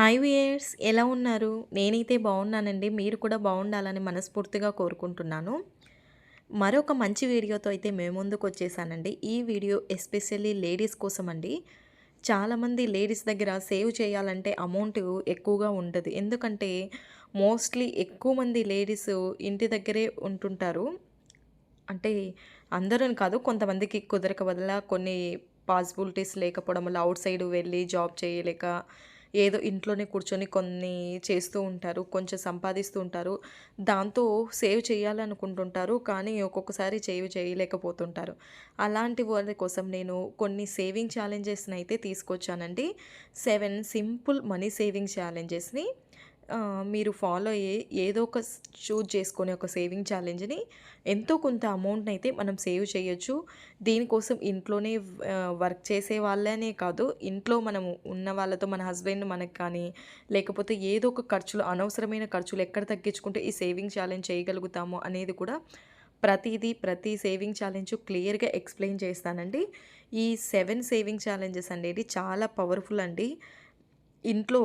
Hi viewers ఎలా ఉన్నారు? నేనైతే బాగున్నానండి. మీరు కూడా బాగుండాలని మనస్ఫూర్తిగా కోరుకుంటున్నాను. మరొక మంచి వీడియోతో అయితే మేము ముందుకు వచ్చేసానండి. ఈ వీడియో ఎస్పెషల్లీ లేడీస్ కోసం అండి చాలామంది లేడీస్ దగ్గర సేవ్ చేయాలంటే అమౌంట్ ఎక్కువగా ఉండదు. ఎందుకంటే మోస్ట్లీ ఎక్కువ మంది లేడీస్ ఇంటి దగ్గరే ఉంటుంటారు. అంటే అందరూ కాదు కొంతమందికి కుదరక వల్ల కొన్ని పాసిబిలిటీస్ లేకపోవడం వల్ల అవుట్ సైడ్ వెళ్ళి జాబ్ చేయలేక ఏదో ఇంట్లోనే కూర్చొని కొన్ని చేస్తూ ఉంటారు కొంచెం సంపాదిస్తూ ఉంటారు. దాంతో సేవ్ చేయాలనుకుంటుంటారు కానీ ఒక్కొక్కసారి సేవ్ చేయలేకపోతుంటారు. అలాంటి వారి కోసం నేను కొన్ని సేవింగ్ ఛాలెంజెస్ని అయితే తీసుకొచ్చానండి. సెవెన్ సింపుల్ మనీ సేవింగ్ ఛాలెంజెస్ని. మీరు ఫాలో అయ్యే ఏదో ఒక చూజ్ చేసుకొని ఒక సేవింగ్ ఛాలెంజ్ని ఎంతో కొంత అమౌంట్ని అయితే మనం సేవ్ చేయొచ్చు. దీనికోసం ఇంట్లోనే వర్క్ చేసే వాళ్ళనే కాదు ఇంట్లో మనం ఉన్న వాళ్ళతో మన హస్బెండ్ మనకు కానీ లేకపోతే ఏదో ఒక ఖర్చులు అనవసరమైన ఖర్చులు ఎక్కడ తగ్గించుకుంటే ఈ సేవింగ్ ఛాలెంజ్ చేయగలుగుతాము అనేది కూడా ప్రతిదీ ప్రతి సేవింగ్ ఛాలెంజ్ క్లియర్గా ఎక్స్ప్లెయిన్ చేస్తానండి. ఈ సెవెన్ సేవింగ్ ఛాలెంజెస్ అనేది చాలా పవర్ఫుల్ అండి. ఇంట్లో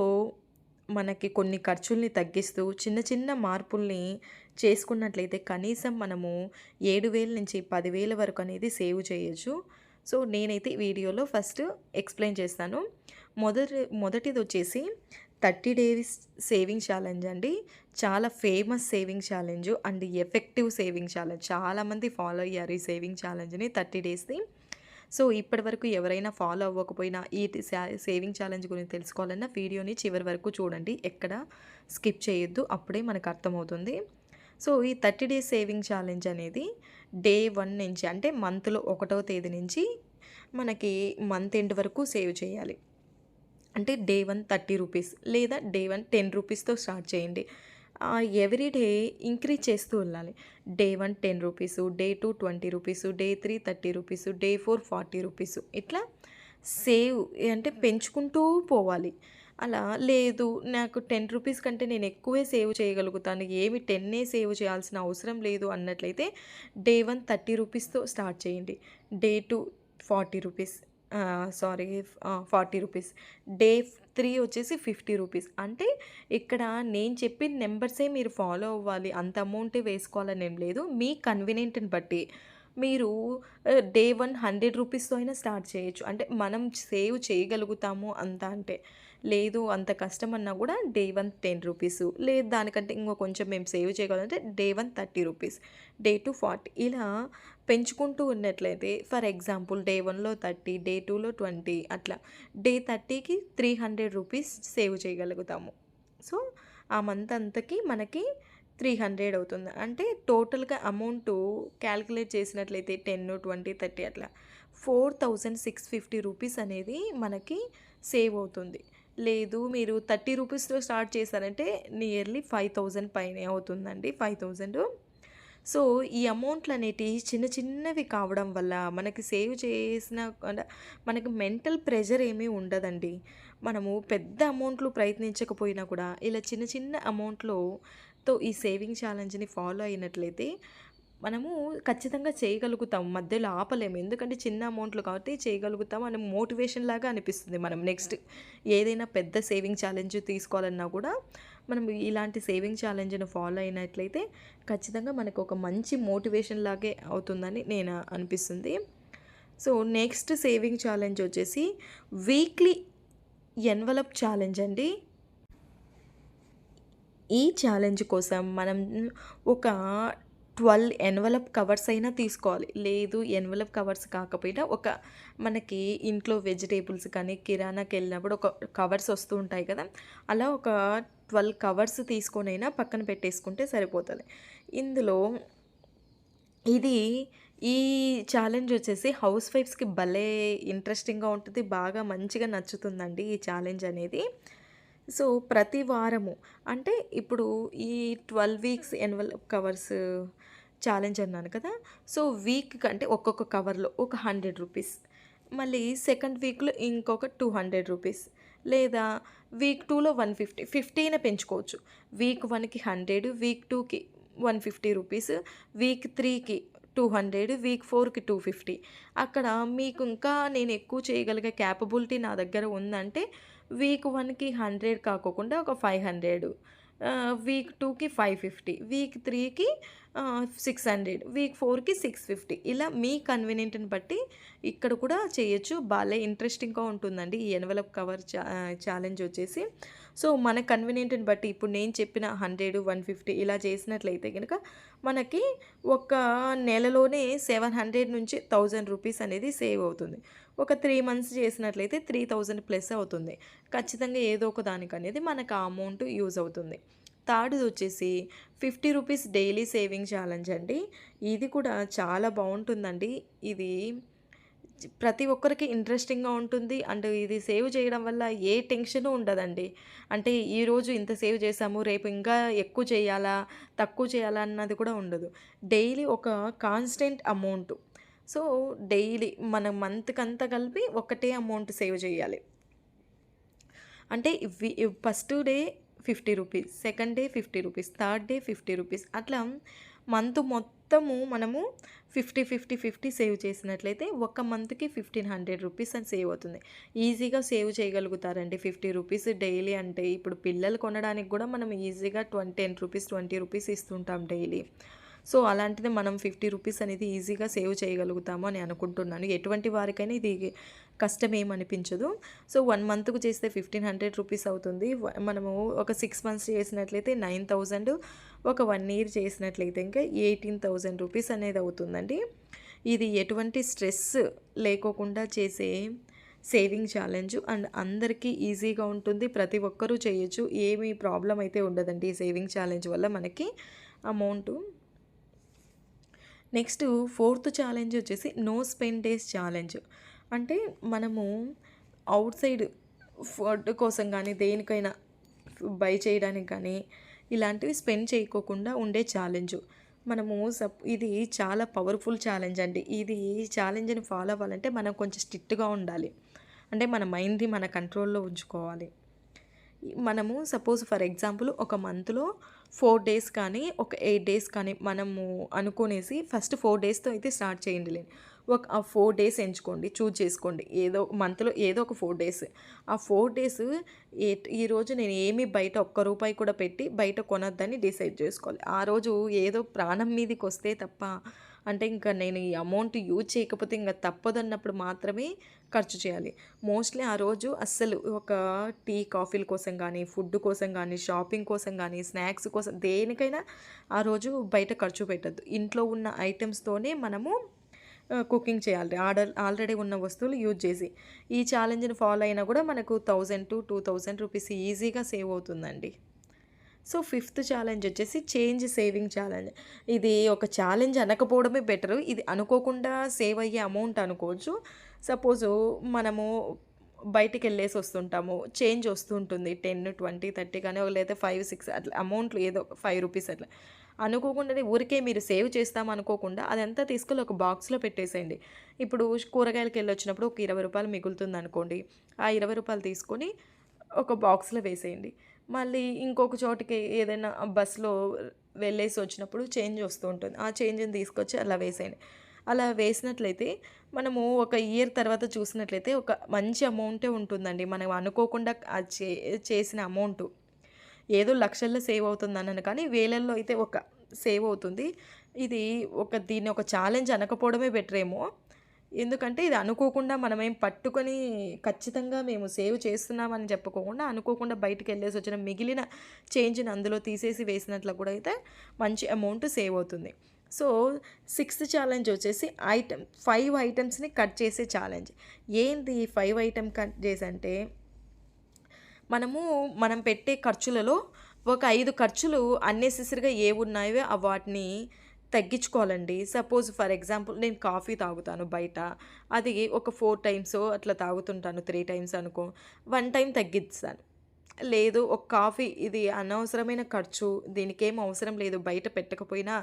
మనకి కొన్ని ఖర్చుల్ని తగ్గిస్తూ చిన్న చిన్న మార్పుల్ని చేసుకున్నట్లయితే కనీసం మనము ఏడు వేల నుంచి పదివేల వరకు అనేది సేవ్ చేయొచ్చు. సో నేనైతే వీడియోలో ఫస్ట్ ఎక్స్ప్లెయిన్ చేస్తాను. మొదటి మొదటిది వచ్చేసి థర్టీ డేస్ సేవింగ్ ఛాలెంజ్ అండి. చాలా famous saving challenge and effective saving challenge. చాలామంది ఫాలో అయ్యారు ఈ సేవింగ్ ఛాలెంజ్ని థర్టీ డేస్ది. సో ఇప్పటి వరకు ఎవరైనా ఫాలో అవ్వకపోయినా ఈ సేవింగ్ ఛాలెంజ్ గురించి తెలుసుకోవాలన్నా వీడియోని చివరి వరకు చూడండి. ఎక్కడ స్కిప్ చేయొద్దు. అప్పుడే మనకు అర్థమవుతుంది. సో ఈ థర్టీ డేస్ సేవింగ్ ఛాలెంజ్ అనేది డే వన్ నుంచి అంటే మంత్లో ఒకటవ తేదీ నుంచి మనకి మంత్ ఎండ్ వరకు సేవ్ చేయాలి. అంటే డే వన్ థర్టీ రూపీస్ లేదా డే వన్ టెన్ రూపీస్తో స్టార్ట్ చేయండి. ఎవ్రీ డే ఇంక్రీజ్ చేస్తూ వెళ్ళాలి. Day one ten rupees day two twenty rupees day three thirty rupees day four forty rupees. ఇట్లా సేవ్ అంటే పెంచుకుంటూ పోవాలి. అలా లేదు నాకు టెన్ రూపీస్ కంటే నేను ఎక్కువే సేవ్ చేయగలుగుతాను ఏమి టెన్నే సేవ్ చేయాల్సిన అవసరం లేదు అన్నట్లయితే డే వన్ థర్టీ రూపీస్తో స్టార్ట్ చేయండి. Day two forty rupees. Sorry forty rupees day three వచ్చేసి ఫిఫ్టీ రూపీస్ అంటే ఇక్కడ నేను చెప్పిన నెంబర్సే మీరు ఫాలో అవ్వాలి. అంత అమౌంటే వేసుకోవాలని ఏం లేదు. మీ కన్వీనియంట్ని బట్టి మీరు డే వన్ హండ్రెడ్ రూపీస్తో అయినా స్టార్ట్ చేయొచ్చు. అంటే మనం సేవ్ చేయగలుగుతాము అంత అంటే. లేదు అంత కష్టం అన్నా కూడా డే వన్ టెన్ రూపీస్. లేదు దానికంటే ఇంకో కొంచెం మేము save చేయగలంటే day one thirty rupees. Day two forty. ఇలా పెంచుకుంటూ ఉన్నట్లయితే ఫర్ ఎగ్జాంపుల్ డే వన్లో థర్టీ డే టూలో ట్వంటీ అట్లా. డే థర్టీకి త్రీ హండ్రెడ్ రూపీస్ సేవ్ చేయగలుగుతాము. సో ఆ మంత్ అంతకి మనకి త్రీ హండ్రెడ్ అవుతుంది. అంటే టోటల్గా అమౌంట్ క్యాల్కులేట్ చేసినట్లయితే టెన్ ట్వంటీ థర్టీ అట్లా. Four thousand six fifty rupees అనేది మనకి సేవ్ అవుతుంది. లేదు మీరు థర్టీ రూపీస్తో స్టార్ట్ చేశారంటే నియర్లీ ఫైవ్ థౌజండ్ పైనే అవుతుందండి ఫైవ్ థౌజండ్. సో ఈ అమౌంట్లు అనేటివి చిన్న చిన్నవి కావడం వల్ల మనకి సేవ్ చేసిన మనకి మెంటల్ ప్రెషర్ ఏమీ ఉండదండి. మనము పెద్ద అమౌంట్లు ప్రయత్నించకపోయినా కూడా ఇలా చిన్న చిన్న అమౌంట్లో తో ఈ సేవింగ్ ఛాలెంజ్ని ఫాలో అయినట్లయితే మనము ఖచ్చితంగా చేయగలుగుతాం మధ్యలో ఆపలేము. ఎందుకంటే చిన్న అమౌంట్లు కాబట్టి చేయగలుగుతాం అని మోటివేషన్ లాగా అనిపిస్తుంది మనం నెక్స్ట్ ఏదైనా పెద్ద సేవింగ్ ఛాలెంజ్ తీసుకోవాలన్నా కూడా మనం ఇలాంటి సేవింగ్ ఛాలెంజ్ను ఫాలో అయినట్లయితే ఖచ్చితంగా మనకు ఒక మంచి మోటివేషన్ లాగే అవుతుందని నేను అనిపిస్తుంది. సో నెక్స్ట్ సేవింగ్ ఛాలెంజ్ వచ్చేసి వీక్లీ ఎన్వలప్ ఛాలెంజ్ అండి. ఈ ఛాలెంజ్ కోసం మనం ఒక ట్వెల్వ్ ఎన్వలప్ కవర్స్ అయినా తీసుకోవాలి. లేదు ఎన్వలప్ కవర్స్ కాకపోయినా ఒక మనకి ఇంట్లో వెజిటేబుల్స్ కానీ కిరాణాకి వెళ్ళినప్పుడు ఒక కవర్స్ వస్తూ ఉంటాయి కదా అలా ఒక ట్వెల్వ్ కవర్స్ తీసుకొనైనా పక్కన పెట్టేసుకుంటే సరిపోతుంది. ఇందులో ఇది ఈ ఛాలెంజ్ వచ్చేసి హౌస్ వైఫ్స్కి భలే ఇంట్రెస్టింగ్గా ఉంటుంది బాగా మంచిగా నచ్చుతుందండి ఈ ఛాలెంజ్ అనేది. సో ప్రతి వారము అంటే ఇప్పుడు ఈ twelve weeks envelope covers challenge అన్నాను కదా సో వీక్ అంటే ఒక్కొక్క కవర్లో ఒక హండ్రెడ్ రూపీస్ మళ్ళీ సెకండ్ వీక్లో ఇంకొక టూ హండ్రెడ్ రూపీస్ లేదా వీక్ టూలో వన్ ఫిఫ్టీ ఫిఫ్టీనే పెంచుకోవచ్చు. వీక్ వన్కి హండ్రెడ్ వీక్ టూకి వన్ ఫిఫ్టీ రూపీస్ వీక్ త్రీకి టూ హండ్రెడ్ వీక్ ఫోర్కి టూ ఫిఫ్టీ. అక్కడ మీకు ఇంకా నేను ఎక్కువ చేయగలిగే క్యాపబిలిటీ నా దగ్గర ఉందంటే వీక్ వన్కి హండ్రెడ్ కాకోకుండా ఒక ఫైవ్ హండ్రెడ్ వీక్ టూకి ఫైవ్ ఫిఫ్టీ వీక్ త్రీకి సిక్స్ హండ్రెడ్ వీక్ ఫోర్కి సిక్స్ ఫిఫ్టీ ఇలా మీ కన్వీనియంట్ని బట్టి ఇక్కడ కూడా చేయొచ్చు. బాగా ఇంట్రెస్టింగ్గా ఉంటుందండి ఈ ఎన్వలప్ కవర్ ఛాలెంజ్ వచ్చేసి. సో మన కన్వీనియంట్ని బట్టి ఇప్పుడు నేను చెప్పిన హండ్రెడ్ వన్ ఫిఫ్టీ ఇలా చేసినట్లయితే కనుక మనకి ఒక నెలలోనే సెవెన్ హండ్రెడ్ నుంచి థౌజండ్ రూపీస్ అనేది సేవ్ అవుతుంది. ఒక త్రీ మంత్స్ చేసినట్లయితే త్రీ థౌజండ్ ప్లస్ అవుతుంది. ఖచ్చితంగా ఏదో ఒక దానికి అనేది మనకు ఆ అమౌంట్ యూజ్ అవుతుంది. థర్డ్ వచ్చేసి fifty rupees daily saving challenge అండి. ఇది కూడా చాలా బాగుంటుందండి. ఇది ప్రతి ఒక్కరికి ఇంట్రెస్టింగ్గా ఉంటుంది. అండ్ ఇది సేవ్ చేయడం వల్ల ఏ టెన్షన్ ఉండదండి. అంటే ఈరోజు ఇంత సేవ్ చేసాము రేపు ఇంకా ఎక్కువ చేయాలా తక్కువ చేయాలా అన్నది కూడా ఉండదు. డైలీ ఒక కాన్స్టెంట్ అమౌంట్. సో డైలీ మన మంత్కి అంతా కలిపి ఒకటే అమౌంట్ సేవ్ చేయాలి. అంటే first day fifty rupees second day fifty rupees third day fifty rupees. అట్లా మంత్ మొత్తము మనము ఫిఫ్టీ ఫిఫ్టీ ఫిఫ్టీ సేవ్ చేసినట్లయితే ఒక మంత్కి ఫిఫ్టీన్ హండ్రెడ్ రూపీస్ అని సేవ్ అవుతుంది. ఈజీగా సేవ్ చేయగలుగుతారండి ఫిఫ్టీ రూపీస్ డైలీ అంటే. ఇప్పుడు పిల్లలు కొనడానికి కూడా మనం ఈజీగా twenty ten rupees twenty rupees ఇస్తుంటాం daily. So అలాంటిది మనం ఫిఫ్టీ రూపీస్ అనేది ఈజీగా సేవ్ చేయగలుగుతాము అని అనుకుంటున్నాను. ఎటువంటి వారికైనా ఇది కష్టం ఏమనిపించదు సో వన్ మంత్కు చేస్తే ఫిఫ్టీన్ హండ్రెడ్ రూపీస్ అవుతుంది. మనము ఒక సిక్స్ మంత్స్ చేసినట్లయితే నైన్ థౌజండ్ ఒక వన్ ఇయర్ చేసినట్లయితే ఇంకా ఎయిటీన్ థౌజండ్ రూపీస్ అనేది అవుతుందండి. ఇది ఎటువంటి స్ట్రెస్ లేకోకుండా చేసే సేవింగ్ ఛాలెంజ్ అండ్ అందరికీ ఈజీగా ఉంటుంది. ప్రతి ఒక్కరూ చేయొచ్చు. ఏమీ ప్రాబ్లం అయితే ఉండదండి ఈ సేవింగ్ ఛాలెంజ్ వల్ల మనకి. అమౌంట్. నెక్స్ట్ ఫోర్త్ ఛాలెంజ్ వచ్చేసి నో స్పెండ్ డేస్ ఛాలెంజ్. అంటే మనము అవుట్ సైడ్ ఫుడ్ కోసం కానీ దేనికైనా బై చేయడానికి కానీ ఇలాంటివి స్పెండ్ చేయకోకుండా ఉండే ఛాలెంజ్. మనము సప్ ఇది చాలా పవర్ఫుల్ ఛాలెంజ్ అండి. ఇది ఛాలెంజ్ని ఫాలో అవ్వాలంటే మనం కొంచెం స్ట్రిక్ట్గా ఉండాలి. అంటే మన మైండ్ని మన కంట్రోల్లో ఉంచుకోవాలి. మనము సపోజ్ ఫర్ ఎగ్జాంపుల్ ఒక మంత్లో ఫోర్ డేస్ కానీ ఒక ఎయిట్ డేస్ కానీ మనము అనుకునేసి ఫస్ట్ ఫోర్ డేస్తో అయితే స్టార్ట్ చేయండి లేండి ఒక ఆ ఫోర్ డేస్ ఎంచుకోండి చూజ్ చేసుకోండి. ఏదో మంత్లో ఏదో ఒక ఫోర్ డేస్ ఆ ఫోర్ డేస్ ఏ ఈరోజు నేను ఏమి బయట ఒక్క రూపాయి కూడా పెట్టి బయట కొనొద్దని డిసైడ్ చేసుకోవాలి. ఆ రోజు ఏదో ప్రాణం మీదకి వస్తే తప్ప అంటే ఇంకా నేను ఈ అమౌంట్ యూజ్ చేయకపోతే ఇంకా తప్పదన్నప్పుడు మాత్రమే ఖర్చు చేయాలి. మోస్ట్లీ ఆ రోజు అస్సలు ఒక టీ కాఫీల కోసం కానీ ఫుడ్ కోసం కానీ షాపింగ్ కోసం కానీ స్నాక్స్ కోసం దేనికైనా ఆ రోజు బయట ఖర్చు పెట్టద్దు. ఇంట్లో ఉన్న ఐటమ్స్తోనే మనము కుకింగ్ చేయాలి. ఆర్డర్ ఆల్రెడీ ఉన్న వస్తువులు యూజ్ చేసి. ఈ ఛాలెంజ్ని ఫాలో అయినా కూడా మనకు thousand to two thousand rupees ఈజీగా సేవ్ అవుతుందండి. సో ఫిఫ్త్ ఛాలెంజ్ వచ్చేసి చేంజ్ సేవింగ్ ఛాలెంజ్ ఇది ఒక ఛాలెంజ్ అనకపోవడమే బెటర్ ఇది అనుకోకుండా సేవ్ అయ్యే అమౌంట్ అనుకోవచ్చు. సపోజు మనము బయటికి వెళ్ళేసి వస్తుంటాము. చేంజ్ వస్తుంటుంది టెన్ ట్వంటీ థర్టీ కానీ లేదా ఫైవ్ సిక్స్ అట్లా అమౌంట్లు ఏదో ఫైవ్ రూపీస్ అట్లా. అనుకోకుండానే ఊరికే మీరు సేవ్ చేస్తాం అనుకోకుండా అదంతా తీసుకెళ్ళి ఒక బాక్స్లో పెట్టేసేయండి. ఇప్పుడు కూరగాయలకి వెళ్ళి వచ్చినప్పుడు ఒక ఇరవై రూపాయలు మిగులుతుంది అనుకోండి. ఆ ఇరవై రూపాయలు తీసుకొని ఒక బాక్స్లో వేసేయండి. మళ్ళీ ఇంకొక చోటికి ఏదైనా బస్సులో వెళ్ళేసి వచ్చినప్పుడు చేంజ్ వస్తూ ఉంటుంది. ఆ చేంజ్ని తీసుకొచ్చి అలా వేసేయండి. అలా వేసినట్లయితే మనము ఒక ఇయర్ తర్వాత చూసినట్లయితే ఒక మంచి అమౌంటే ఉంటుందండి. మనం అనుకోకుండా చే చేసిన అమౌంట్. ఏదో లక్షల్లో సేవ్ అవుతుంది అన్నాను. కానీ వేలల్లో అయితే ఒక సేవ్ అవుతుంది. ఇది ఒక దీన్ని ఒక ఛాలెంజ్ అనకపోవడమే బెటర్ ఏమో. ఎందుకంటే ఇది అనుకోకుండా మనమేం పట్టుకొని ఖచ్చితంగా మేము సేవ్ చేస్తున్నామని చెప్పుకోకుండా అనుకోకుండా బయటకు వెళ్ళేసి వచ్చిన మిగిలిన చేంజ్ని అందులో తీసేసి వేసినట్లు కూడా అయితే మంచి అమౌంట్ సేవ్ అవుతుంది. సో సిక్స్త్ ఛాలెంజ్ వచ్చేసి ఐటమ్ ఫైవ్ ఐటమ్స్ని కట్ చేసే ఛాలెంజ్. ఏంది ఫైవ్ ఐటమ్ కట్ చేసి అంటే మనము మనం పెట్టే ఖర్చులలో ఒక ఐదు ఖర్చులు అన్నెసెసరీగా ఏ ఉన్నాయో వాటిని తగ్గించుకోవాలండి. సపోజ్ ఫర్ ఎగ్జాంపుల్ నేను కాఫీ తాగుతాను బయట. అది ఒక ఫోర్ టైమ్స్ అట్లా తాగుతుంటాను త్రీ టైమ్స్ అనుకో. వన్ టైం తగ్గిస్తాను. లేదు ఒక కాఫీ ఇది అనవసరమైన ఖర్చు దీనికి ఏం అవసరం లేదు బయట పెట్టకపోయినా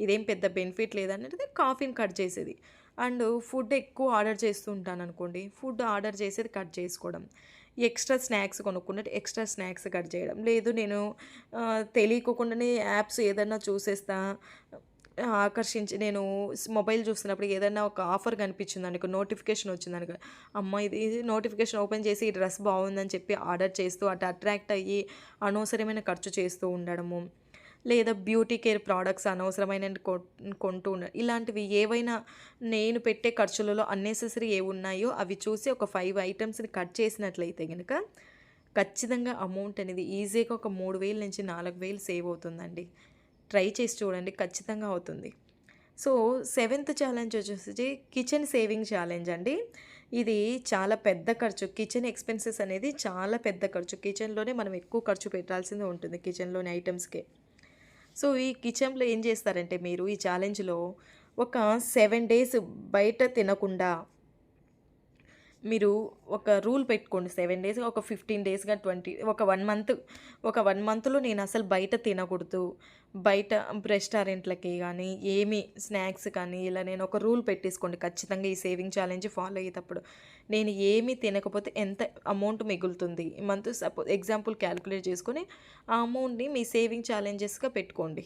ఇదేం పెద్ద బెనిఫిట్ లేదనేది కాఫీని కట్ చేసేది. అండ్ ఫుడ్ ఎక్కువ ఆర్డర్ చేస్తూ ఉంటాను అనుకోండి ఫుడ్ ఆర్డర్ చేసేది కట్ చేసుకోవడం. ఎక్స్ట్రా స్నాక్స్ కొనుక్కున్నట్టు ఎక్స్ట్రా స్నాక్స్ కట్ చేయడం. లేదు నేను తెలియకోకుండానే యాప్స్ ఏదన్నా చూసేస్తా. ఆకర్షించి నేను మొబైల్ చూస్తున్నప్పుడు ఏదైనా ఒక ఆఫర్ కనిపించింది కనిపించిందనుకో నోటిఫికేషన్ వచ్చిందనుకో అమ్మ ఇది ఇది నోటిఫికేషన్ ఓపెన్ చేసి ఈ డ్రెస్ బాగుందని చెప్పి ఆర్డర్ చేస్తూ అటు అట్రాక్ట్ అయ్యి అనవసరమైన ఖర్చు చేస్తూ ఉండడము. లేదా బ్యూటీ కేర్ ప్రోడక్ట్స్ అనవసరమైన కొంటూ ఉన్న ఇలాంటివి ఏవైనా నేను పెట్టే ఖర్చులలో అన్నెసెసరీ ఏవి ఉన్నాయో అవి చూసి ఒక ఫైవ్ ఐటమ్స్ని కట్ చేసినట్లయితే కనుక ఖచ్చితంగా అమౌంట్ అనేది ఈజీగా ఒక మూడు వేల నుంచి నాలుగు వేలు సేవ్ అవుతుందండి. ట్రై చేసి చూడండి ఖచ్చితంగా అవుతుంది. సో సెవెంత్ ఛాలెంజ్ వచ్చేసి కిచెన్ సేవింగ్ ఛాలెంజ్ అండి. ఇది చాలా పెద్ద ఖర్చు. కిచెన్ ఎక్స్పెన్సెస్ అనేది చాలా పెద్ద ఖర్చు. కిచెన్లోనే మనం ఎక్కువ ఖర్చు పెట్టాల్సింది ఉంటుంది కిచెన్లోని ఐటమ్స్కే సో ఈ కిచెన్లో ఏం చేస్తారంటే మీరు ఈ ఛాలెంజ్లో ఒక సెవెన్ డేస్ బయట తినకుండా మీరు ఒక రూల్ పెట్టుకోండి. సెవెన్ డేస్ ఒక ఫిఫ్టీన్ డేస్గా ట్వంటీ ఒక వన్ మంత్ ఒక వన్ మంత్లో నేను అసలు బయట తినకూడదు. బయట రెస్టారెంట్లకి కానీ ఏమి స్నాక్స్ కానీ ఇలా నేను ఒక రూల్ పెట్టేసుకోండి. ఖచ్చితంగా ఈ సేవింగ్ ఛాలెంజ్ ఫాలో అయ్యేటప్పుడు. నేను ఏమి తినకపోతే ఎంత అమౌంట్ మిగులుతుంది? మంత్ సపోజ్ ఎగ్జాంపుల్ క్యాలిక్యులేట్ చేసుకొని ఆ అమౌంట్ని మీ సేవింగ్ ఛాలెంజెస్గా పెట్టుకోండి.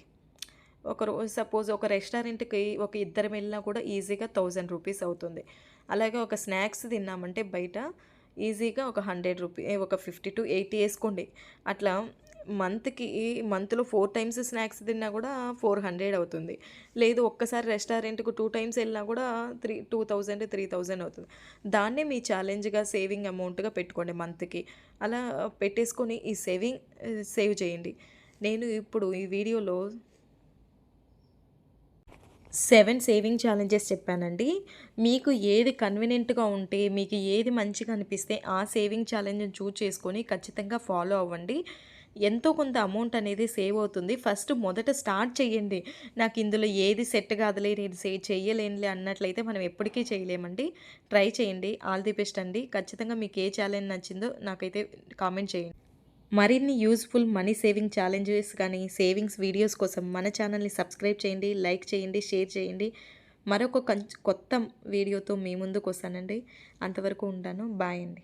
ఒక రోజు సపోజ్ ఒక రెస్టారెంట్కి ఒక ఇద్దరం వెళ్ళినా కూడా ఈజీగా థౌజండ్ రూపీస్ అవుతుంది. అలాగే ఒక స్నాక్స్ తిన్నామంటే బయట ఈజీగా ఒక హండ్రెడ్ రూపీ ఒక ఫిఫ్టీ టు ఎయిటీ వేసుకోండి. అట్లా మంత్కి మంత్లో ఫోర్ టైమ్స్ స్నాక్స్ తిన్నా కూడా ఫోర్ హండ్రెడ్ అవుతుంది. లేదు ఒక్కసారి రెస్టారెంట్కు టూ టైమ్స్ వెళ్ళినా కూడా three two thousand three thousand అవుతుంది. దాన్నే మీ ఛాలెంజ్గా సేవింగ్ అమౌంట్గా పెట్టుకోండి మంత్కి. అలా పెట్టేసుకొని ఈ సేవింగ్ సేవ్ చేయండి. నేను ఇప్పుడు ఈ వీడియోలో సెవెన్ సేవింగ్ ఛాలెంజెస్ చెప్పానండి. మీకు ఏది కన్వీనియంట్గా ఉంటే మీకు ఏది మంచిగా అనిపిస్తే ఆ సేవింగ్ ఛాలెంజ్ని చూజ్ చేసుకొని ఖచ్చితంగా ఫాలో అవ్వండి. ఎంతో కొంత అమౌంట్ అనేది సేవ్ అవుతుంది. ఫస్ట్ మొదట స్టార్ట్ చేయండి. నాకు ఇందులో ఏది సెట్ కాదులే నేను సే చేయలేనులే అన్నట్లయితే మనం ఎప్పటికీ చేయలేమండి. ట్రై చేయండి. ఆల్ ది బెస్ట్ అండి. ఖచ్చితంగా మీకు ఏ ఛాలెంజ్ నచ్చిందో నాకైతే కామెంట్ చేయండి. మరిన్ని యూస్ఫుల్ మనీ సేవింగ్ ఛాలెంజెస్ కానీ సేవింగ్స్ వీడియోస్ కోసం మన ఛానల్ని సబ్స్క్రైబ్ చేయండి లైక్ చేయండి షేర్ చేయండి. మరొక కొత్త వీడియోతో మీ ముందుకు వస్తానండి. అంతవరకు ఉంటాను. బాయ్ అండి.